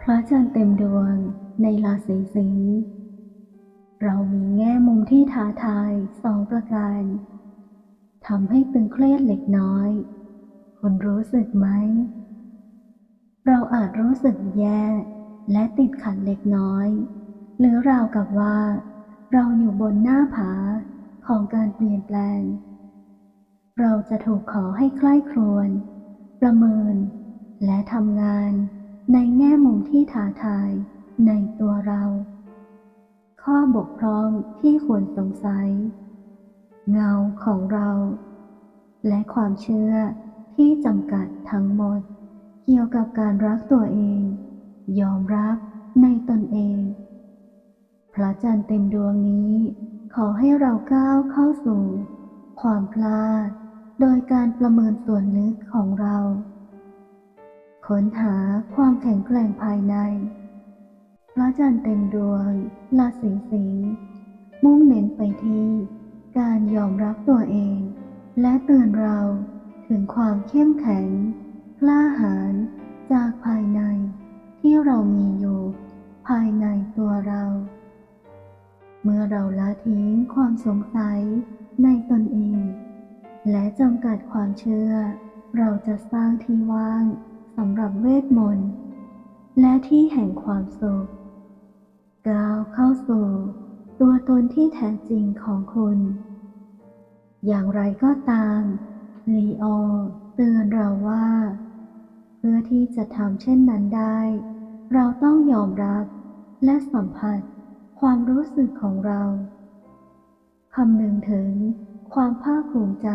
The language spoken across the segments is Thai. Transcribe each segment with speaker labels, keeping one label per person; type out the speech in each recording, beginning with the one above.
Speaker 1: พระจันทร์เต็มดวงในราศีสิงห์เรามีแง่มุมที่ท้าทายสองประการทำให้ตึงเครียดเล็กน้อย คุณรู้สึกไหม เราอาจรู้สึกแย่และติดขัดเล็กน้อย หรือราวกับว่า เราอยู่บนหน้าผาของการเปลี่ยนแปลง เราจะถูกขอให้ใคร่ครวญประเมิน และทำงาน ในแง่มุมที่ท้าทายในตัวเรา ข้อบกพร่องที่ควรสงสัย เงาของเรา และความเชื่อที่จำกัดทั้งหมด เกี่ยวกับการรักตัวเอง ยอมรับในตนเอง พระจันทร์เต็มดวงนี้ ขอให้เราก้าวเข้าสู่ ความกล้าโดยการประเมินส่วนลึกของเรา ค้นหาความแข็งแกร่งภายใน พระจันทร์เต็มดวงราศีสิงห์มุ่งเน้นไปที่ การยอมรับตัวเอง และเตือนเราถึงความเข้มแข็งกล้าหาญจากภายใน ที่เรามีอยู่ภายในตัวเรา เมื่อเราละทิ้งความสงสัยในตนเอง และจำกัดความเชื่อ เราจะสร้างที่ว่าง สำหรับเวทมนต์ และที่แห่งความสุขก้าวเข้าสู่ตัวตนที่แท้จริงของคุณ อย่างไรก็ตามลีโอเตือนเราว่า เพื่อที่จะทำเช่นนั้นได้ เราต้องยอมรับและสัมผัสความรู้สึกของเราคำนึงถึงความภาคภูมิใจ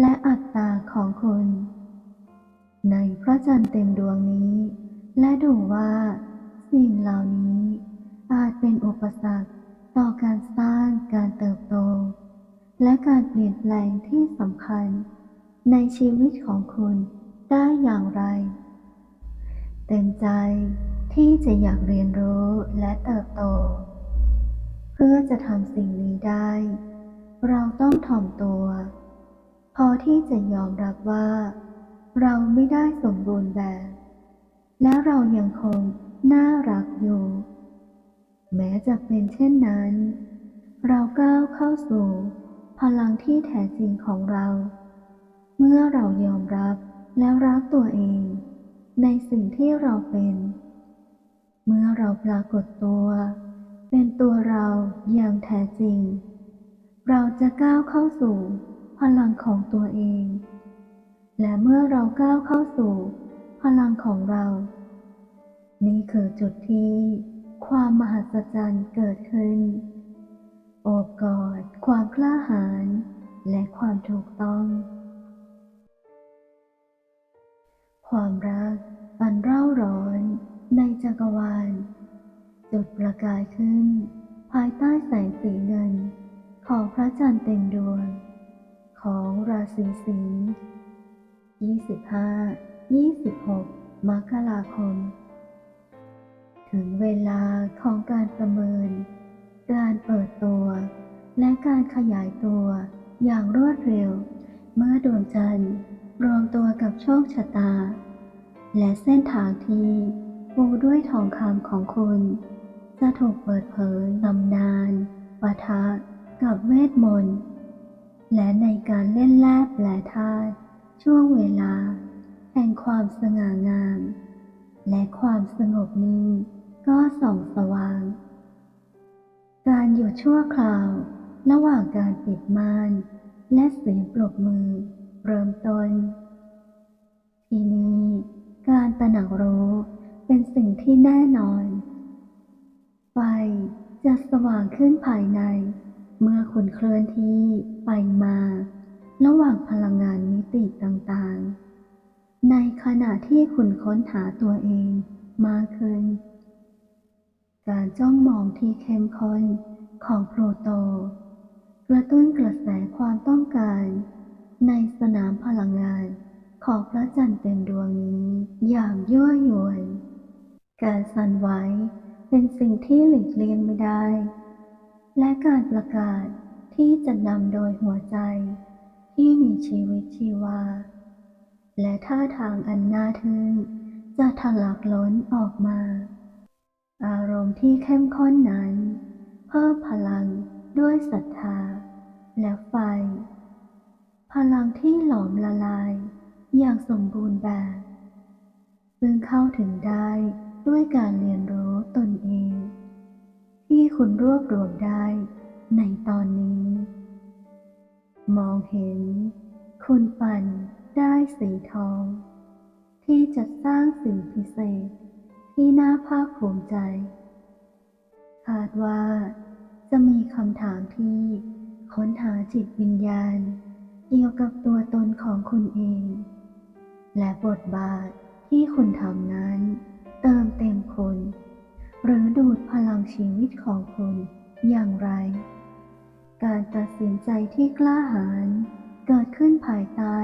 Speaker 1: และอัตตาของคุณ ในพระจันทร์เต็มดวงนี้ และดูว่า สิ่งเหล่านี้อาจเป็นอุปสรรคต่อการสร้างการเติบโต และการเปลี่ยนแปลงที่สำคัญ ในชีวิตของคุณได้อย่างไร เต็มใจที่จะอยากเรียนรู้และเติบโต เพื่อจะทำสิ่งนี้ได้ เราต้องถ่อมตัว พอที่จะยอมรับว่า เราไม่ได้สมบูรณ์แบบ และเรายังคงน่ารักอยู่ แม้จะเป็นเช่นนั้น เราก้าวเข้าสู่พลังที่แท้จริงของเรา เมื่อเรายอมรับและรักตัวเอง ในสิ่งที่เราเป็น เมื่อเราปรากฏตัว เป็นตัวเราอย่างแท้จริง เราจะก้าวเข้าสู่พลังของตัวเอง และเมื่อเราก้าวเข้าสู่ พลังของเรา นี่คือจุดที่ความมหัศจรรย์เกิดขึ้น โอบกอดความกล้าหาญและความถูกต้อง ความรักอันเร่าร้อนในจักรวาล จุดประกายขึ้น ภายใต้แสงสีเงิน ของพระจันทร์เต็มดวง ของราศีสิงห์ 25 26 มกราคม ถึงเวลาของการประเมิน การเปิดตัว และการขยายตัวอย่างรวดเร็ว เมื่อดวงจันทร์รวมตัวกับโชคชะตา และเส้นทางที่ปูด้วยทองคำของคุณ จะถูกเปิดเผยตำนานปะทะกับเวทมนต์ และในการเล่นแร่แปลธาตุ ช่วงเวลาแห่งความสง่างาม และความสงบนิ่งก็ส่องสว่าง การหยุดชั่วคราว ระหว่างการปิดม่านและเสียงปรบมือ เริ่มต้น ทีนี้การตระหนักรู้เป็นสิ่งที่แน่นอน ไฟจะสว่างขึ้นภายใน เมื่อคุณเคลื่อนที่ไปมา ระหว่างพลังงานมิติต่างๆ ในขณะที่คุณค้นหาตัวเองมากขึ้น การจ้องมองที่เข้มข้นของโปรโต กระตุ้นกระแสความต้องการ ในสนามพลังงานของพระจันทร์เต็มดวงนี้อย่างยั่วยวน การสั่นไหวเป็นสิ่งที่หลีกเลี่ยงไม่ได้ และการประกาศที่จะนำโดยหัวใจ ที่มีชีวิตชีวา และท่าทางอันน่าทึ่งจะทะลักล้นออกมา อารมณ์ที่เข้มข้นนั้น เพิ่มพลังด้วยศรัทธา และไฟ พลังที่หลอมละลายอย่างสมบูรณ์แบบ ซึ่งเข้าถึงได้ด้วยการเรียนรู้ตนเอง ที่คุณรวบรวมได้ในตอนนี้ มองเห็น คุณปั่นได้สีทอง ที่จะสร้างสิ่งพิเศษที่น่าภาคภูมิใจ คาดว่าจะมีคำถามที่ค้นหาจิตวิญญาณ เกี่ยวกับตัวตนของคุณเอง และบทบาทที่คุณทำนั้น เติมเต็มคุณ หรือดูดพลังชีวิตของคุณอย่างไรการ ตัดสินใจที่กล้าหาญเกิดขึ้นภายใต้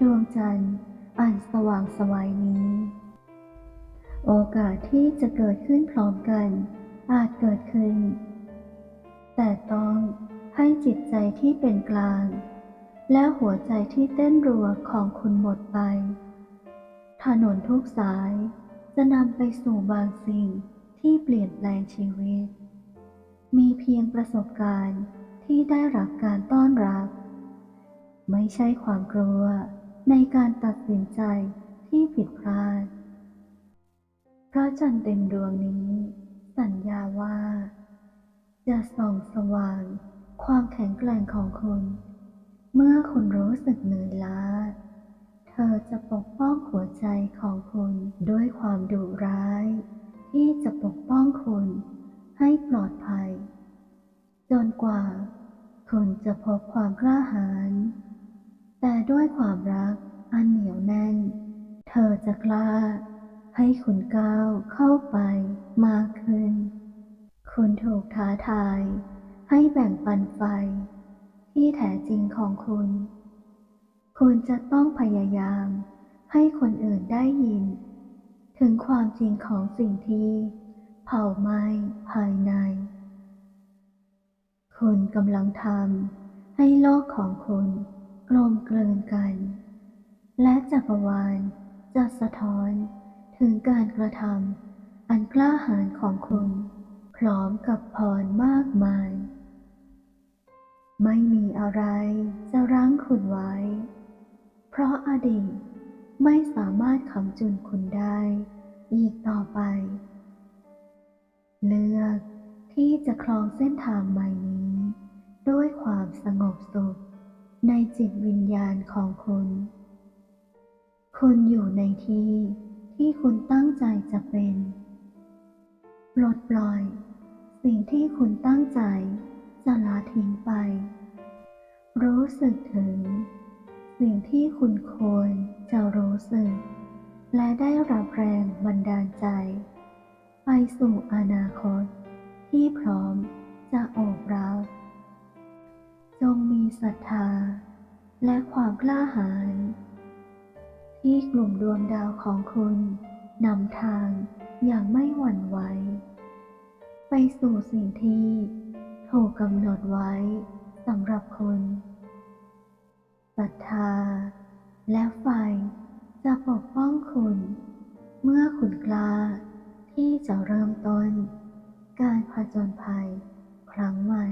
Speaker 1: ดวงจันทร์อันสว่างสวัยนี้ โอกาสที่จะเกิดขึ้นพร้อมกัน อาจเกิดขึ้น แต่ต้องให้จิตใจที่เป็นกลาง และหัวใจที่เต้นรัวของคุณหมดไป ถนนทุกสายจะนำไปสู่บางสิ่งที่เปลี่ยนแปลงชีวิต มีเพียงประสบการณ์ ที่ได้รับการต้อนรับ ไม่ใช่ความกลัวในการตัดสินใจที่ผิดพลาด พระจันทร์เต็มดวงนี้ สัญญาว่า จะส่องสว่างความแข็งแกร่งของคุณ เมื่อคุณรู้สึกเหนื่อยล้า เธอจะปกป้องหัวใจของคุณด้วยความดุร้าย ที่จะปกป้องคุณให้ปลอดภัย จนกว่า คุณจะพบความกล้าหาญแต่ด้วยความรักอันเหนียวแน่น เธอจะกล้า ให้คุณก้าวเข้าไปมากขึ้น คุณถูกท้าทาย ให้แบ่งปันไฟ ที่แท้จริงของคุณ คุณจะต้องพยายาม ให้คนอื่นได้ยิน ถึงความจริงของสิ่งที่ เผาไหม้ภายใน คุณกำลังทำให้โลกของคุณกลมกลืนกัน และจักรวาลจะสะท้อนถึงการกระทำอันกล้าหาญของคุณ พร้อมกับพรมากมาย ไม่มีอะไรจะรั้งคุณไว้ เพราะอดีตไม่สามารถคำจุนคุณได้ อีกต่อไป เลือกที่จะคลองเส้นทางใหม่นี้ ด้วยความสงบสุขในจิตวิญญาณของคุณ คุณอยู่ในที่ที่คุณตั้งใจจะเป็นปลดปล่อย สิ่งที่คุณตั้งใจจะละทิ้งไป รู้สึกถึง สิ่งที่คุณควรจะรู้สึก และได้รับแรงบันดาลใจ ไปสู่อนาคตที่พร้อมจะโอบรับ จงมีศรัทธา และความกล้าหาญที่กลุ่มดวงดาวของคุณนำทางอย่างไม่หวั่นไหวไปสู่สิ่งที่ถูกกำหนดไว้สำหรับคุณศรัทธา และไฟจะปกป้องคุณ เมื่อคุณกล้าที่จะเริ่มต้น การผจญภัยครั้งใหม่